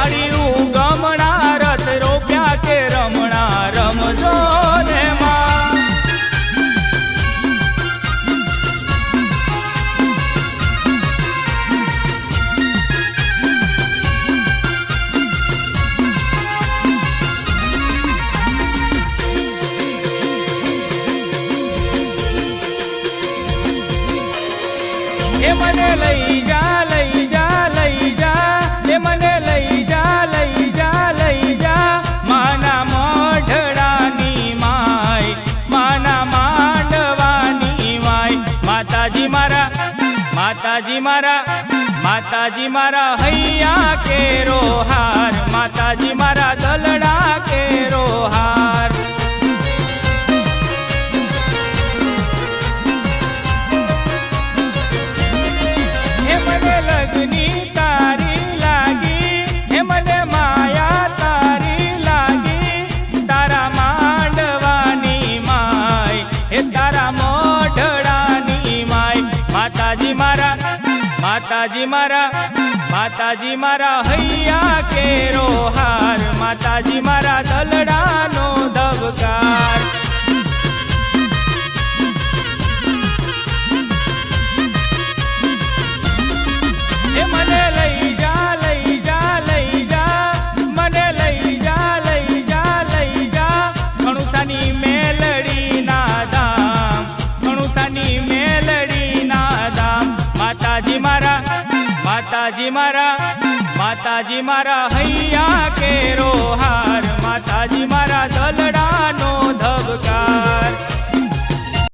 વાળ્યું ગમણા છે રમણા રમજો ને માં મને લઈ જા માતાજી મારા માતાજી મારા હૈયા કેરો હાર, માતાજી મારા દલડા કેરો હાર. તારા મોઢડાની માય, માતાજી મારા માતાજી મારા માતાજી મારા હૈયા કેરો હાર. માતાજી મારા દલડા માતાજી મારા માતાજી મારા હૈયા કે